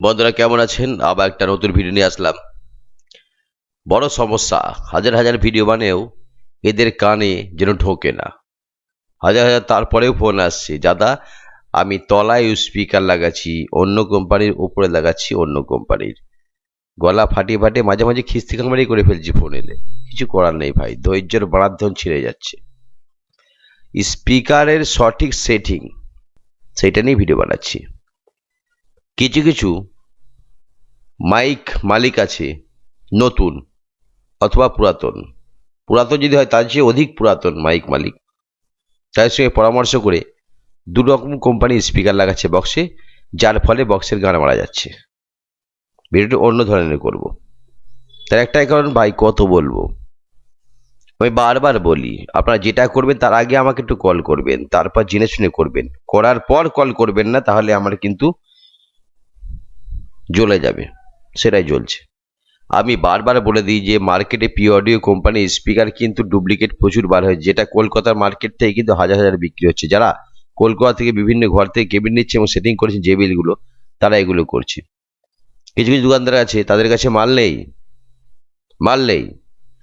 বন্ধুরা, কেমন আছেন? আবার একটা নতুন ভিডিও নিয়ে আসলাম। বড় সমস্যা, হাজার হাজার ভিডিও বানেও এদের কানে যেন ঢোকে না। হাজার হাজার তারপরেও ফোন আসছে। দাদা আমি তলায় স্পিকার লাগাচ্ছি, অন্য কোম্পানির উপরে লাগাচ্ছি, অন্য কোম্পানির গলা ফাটিয়ে ফাটিয়ে মাঝে মাঝে খিস্তি কামারি করে ফেলছি ফোন এলে। কিছু করার নেই ভাই, ধৈর্যের বাড়াধন ছিঁড়ে যাচ্ছে। স্পিকারের সঠিক সেটিং সেইটা নিয়ে ভিডিও বানাচ্ছি। কিছু কিছু মাইক মালিক আছে, নতুন অথবা পুরাতন। পুরাতন যদি হয়, তার চেয়ে অধিক পুরাতন মাইক মালিক। তাদের সঙ্গে পরামর্শ করে দু রকম কোম্পানি স্পিকার লাগাচ্ছে বক্সে, যার ফলে বক্সের গান মারা যাচ্ছে। ভিডিওটি অন্য ধরনের করব। তার একটাই কারণ, ভাই, কত বলব? আমি বারবার বলি, আপনারা যেটা করবেন, তার আগে আমাকে একটু কল করবেন, তারপর জেনে শুনে করবেন। করার পর কল করবেন না, তাহলে আমার কিন্তু জ্বলে যাবে, সেটাই জ্বলছে। আমি বারবার বলে দিই যে মার্কেটে পি অডিও কোম্পানি স্পিকার কিন্তু ডুপ্লিকেট প্রচুর বার হয় যেটা কলকাতার মার্কেট থেকে কিন্তু হাজার হাজার বিক্রি হচ্ছে। যারা কলকাতা থেকে বিভিন্ন ঘর থেকে কেবিন নিচ্ছে এবং সেটিং করেছে যে বিলগুলো, তারা এগুলো করছে। কিছু কিছু দোকানদার আছে, তাদের কাছে মাল নেই। মাল নেই।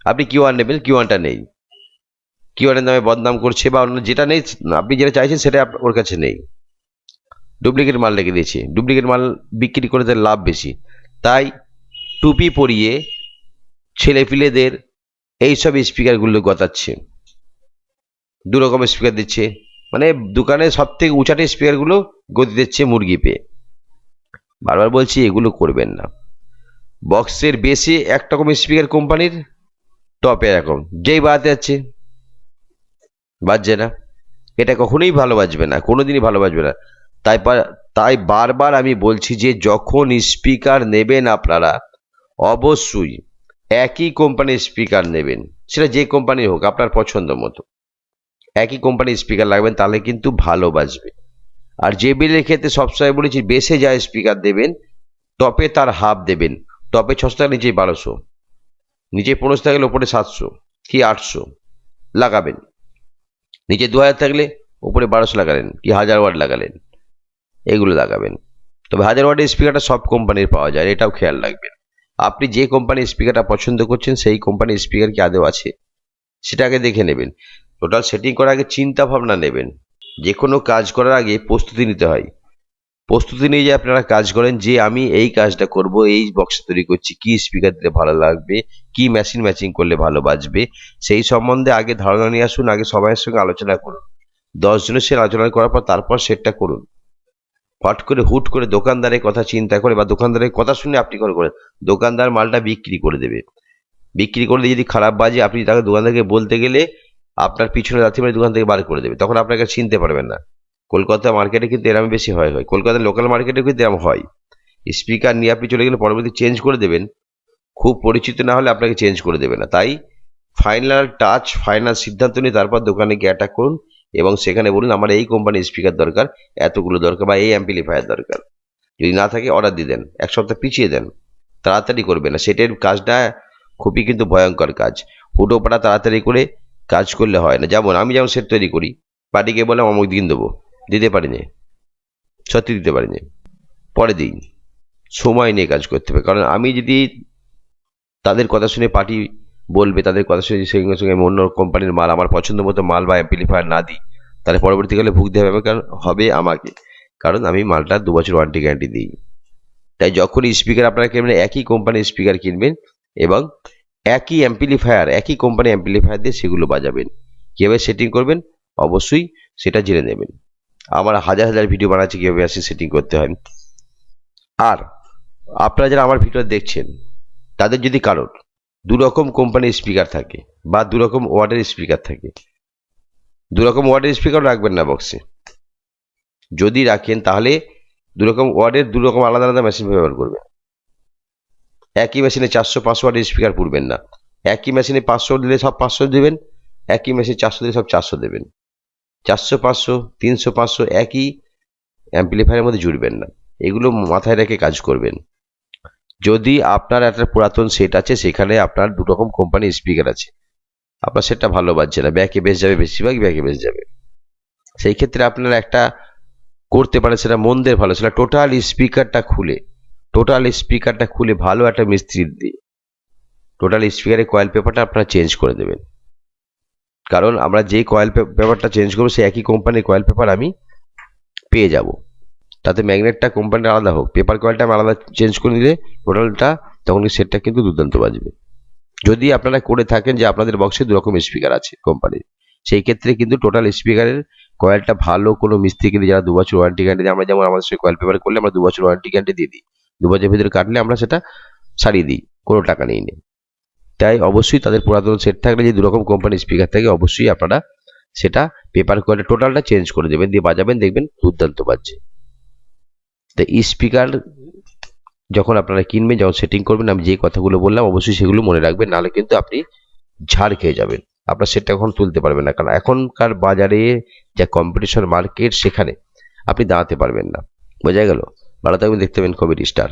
আপনি কিউ ওয়ান নেবেন কিউ ওয়ানটা নেই। কিউ ওয়ানের নামে বদনাম করছে বা অন্য যেটা নেই, আপনি যেটা চাইছেন সেটা ওর কাছে নেই। ডুপ্লিকেট মাল রেখে দিয়েছে। ডুপ্লিকেট মাল বিক্রি করে তার লাভ বেশি। তাই টুপি পরিয়ে ছেলেপিলেদের এইসব স্পিকারগুলো গতাচ্ছে। দু রকমের স্পিকার দিচ্ছে। মানে দোকানে সব থেকে উঁচাটে স্পিকারগুলো গতি দিচ্ছে মুরগি পেয়ে। বারবার বলছি, এগুলো করবেন না। বক্সের বেশি এক স্পিকার কোম্পানির টপে এরকম। যেই বাজাতে যাচ্ছে, বাজছে না। এটা কখনোই ভালো বাজবে না, কোনোদিনই ভালো বাজবে না। তাই তাই বারবার আমি বলছি যে যখন স্পিকার নেবেন আপনারা, অবশ্যই একই কোম্পানির স্পিকার নেবেন। সেটা যে কোম্পানির হোক, আপনার পছন্দ মতো। একই কোম্পানির স্পিকার লাগবেন, তাহলে কিন্তু ভালো বাজবে। আর যে বিলের ক্ষেত্রে সবসময় বলেছি বেসে যায় স্পিকার দেবেন, টপে তার হাফ দেবেন। টপে ছশো টাকা নিচে বারোশো। নিচে পনেরোশো থাকলে ওপরে সাতশো, কি আটশো লাগাবেন। নিচে দু হাজার থাকলে উপরে বারোশো লাগালেন, কি হাজার ওয়াট লাগালেন। এগুলো লাগাবেন। তবে হাজার ওয়াটের স্পিকারটা সব কোম্পানির পাওয়া যায় এটাও খেয়াল রাখবেন। আপনি যে কোম্পানির স্পিকারটা পছন্দ করছেন, সেই কোম্পানির স্পিকার কি আদৌ আছে? সেটা আগে দেখে নেবেন। টোটাল সেটিং করার আগে চিন্তা ভাবনা নেবেন। যে কোনো কাজ করার আগে প্রস্তুতি নিতে হয়। প্রস্তুতি নিয়ে যে আপনারা কাজ করেন, যে আমি এই কাজটা করব, এই বক্স তৈরি করছি, কি স্পিকার দিলে ভালো লাগবে, কি মেশিন ম্যাচিং করলে ভালো বাজবে, সেই সম্বন্ধে আগে ধারণা নিয়ে আসুন, আগে সবাইয়ের সঙ্গে আলোচনা করুন। দশ জনের সে আলোচনা করার পর তারপর সেটটা করুন। হট করে হুট করে দোকানদারের কথা চিন্তা করে বা দোকানদারের কথা শুনে আপনি করে করেন দোকানদার মালটা বিক্রি করে দেবে। বিক্রি করলে যদি খারাপ বাজে, আপনি তাকে দোকানদারকে বলতে গেলে আপনার পিছনে রাত্রি মানে দোকান থেকে বার করে দেবে। তখন আপনাকে চিনতে পারবেন না। কলকাতা মার্কেটে কিন্তু এরম বেশি হয় হয়। কলকাতার লোকাল মার্কেটে কিন্তু এরম হয়। স্পিকার নিয়ে আপনি চলে গেলে পরবর্তী চেঞ্জ করে দেবেন। খুব পরিচিত না হলে আপনাকে চেঞ্জ করে দেবে না। তাই ফাইনাল টাচ ফাইনাল সিদ্ধান্ত নিয়ে তারপর দোকানে গিয়ে অ্যাটাক করুন। এবং সেখানে বলুন, আমার এই কোম্পানির স্পিকার দরকার, এতগুলো দরকার বা এই অ্যাম্পিলিফায়ার দরকার। যদি না থাকে অর্ডার দিয়ে দেন, এক সপ্তাহ পিছিয়ে দেন, তাড়াতাড়ি করবে না। সেটের কাজটা খুবই কিন্তু ভয়ঙ্কর কাজ। হুটো পাটা তাড়াতাড়ি করে কাজ করলে হয় না। যেমন, আমি যেমন সেট তৈরি করি পার্টিকে বললাম, অমুক দিন দেবো। দিতে পারিনি। সত্যি দিতে পারিনি। পরে দিই সময় নিয়ে কাজ করতে হবে। কারণ আমি যদি তাদের কথা শুনে পার্টি বলবে তাদের কথা শুনে সঙ্গে সঙ্গে আমি অন্য কোম্পানির মাল, আমার পছন্দ মতো মাল বা অ্যাম্পিলিফায়ার না দিই। তাহলে পরবর্তীকালে ভুগতে হবে কারণ, হবে আমাকে। কারণ আমি মালটা দু বছর ওয়ারেন্টি গ্যারান্টি দিই। তাই যখনই স্পিকার আপনারা কিনবেন, একই কোম্পানির স্পিকার কিনবেন এবং একই অ্যাম্পিলিফায়ার একই কোম্পানি অ্যাম্পিলিফায়ার দিয়ে সেগুলো বাজাবেন। কীভাবে সেটিং করবেন? অবশ্যই সেটা জেনে নেবেন। আমার হাজার হাজার ভিডিও বানাচ্ছি, কীভাবে আসে সেটিং করতে হয়। আর আপনারা যারা আমার ভিডিও দেখছেন, তাদের যদি কারোর দু রকম কোম্পানির স্পিকার থাকে বা দু রকম ওয়ার্ডের স্পিকার থাকে। দু রকম ওয়ার্ডের স্পিকার রাখবেন না বক্সে যদি রাখেন, তাহলে দু রকম ওয়ার্ডের দু রকম আলাদা আলাদা মেশিন ব্যবহার করবেন। একই মেশিনে চারশো, পাঁচশো ওয়ার্ডের স্পিকার পুরবেন না। একই মেশিনে পাঁচশো দিলে সব পাঁচশো দেবেন, একই মেশিনে চারশো দিলে সব চারশো দেবেন। চারশো, পাঁচশো, তিনশো, পাঁচশো একই অ্যাম্পলিফায়ারের মধ্যে জুড়বেন না। এগুলো মাথায় রেখে কাজ করবেন। যদি আপনার একটা পুরাতন সেট আছে, সেখানে আপনার দু রকম কোম্পানির স্পিকার আছে। আপনার সেটটা ভালো বাজছে না। ব্যাকে বেশ যাবে, বেশিরভাগ ব্যাকে বেশ যাবে। সেই ক্ষেত্রে আপনার একটা করতে পারে সেটা মন্দের ভালো। সেটা টোটাল স্পিকারটা খুলে টোটাল স্পিকারটা খুলে ভালো একটা মিস্ত্রি দিয়ে টোটাল স্পিকারের কয়েল পেপারটা আপনারা চেঞ্জ করে দেবেন। কারণ আমরা যেই কয়েল পেপারটা চেঞ্জ করব, সেই একই কোম্পানির কয়েল পেপার আমি পেয়ে যাব। তাতে ম্যাগনেটটা কোম্পানির আলাদা হোক। পেপার কয়েলটা আমি আলাদা চেঞ্জ করে দিলে টোটালটা তখন সেটটা কিন্তু দুর্দান্ত বাজবে। যদি আপনারা করে থাকেন যে আপনাদের বক্সে দু রকম স্পিকার আছে কোম্পানির সেই ক্ষেত্রে কিন্তু টোটাল স্পিকারের কয়েলটা ভালো কোনো মিস্ত্রিকে দিয়ে যারা দু বছর ওয়ারেন্টি গ্যারান্টি দেয়, আমরা যেমন আমাদের সঙ্গে কয়েল পেপার করলে আমরা দু বছর ওয়ারেন্টি গ্যারান্টি দিয়ে দিই। দু বছরের ভিতরে কাটলে আমরা সেটা সারিয়ে দিই, কোনো টাকা নিই নি তাই অবশ্যই তাদের পুরাতন সেট থাকলে যে দুরকম কোম্পানির স্পিকার থাকে, অবশ্যই আপনারা সেটা পেপার কোয়ালিটি টোটালটা চেঞ্জ করে দেবেন, দিয়ে বাজাবেন, দেখবেন দুর্দান্ত বাজছে। তো স্পিকার যখন আপনারা কিনবেন, যখন সেটিং করবেন, আমি যে কথাগুলো বললাম, অবশ্যই সেগুলো মনে রাখবেন। নাহলে কিন্তু আপনি ঝাড় খেয়ে যাবেন। আপনার সেটটা এখন তুলতে পারবেন না। কারণ এখনকার বাজারে যা কম্পিটিশন মার্কেট সেখানে আপনি দাঁড়াতে পারবেন না। বোঝা গেল? ভালো থাকবেন, দেখতে পাবেন কমেডি স্টার।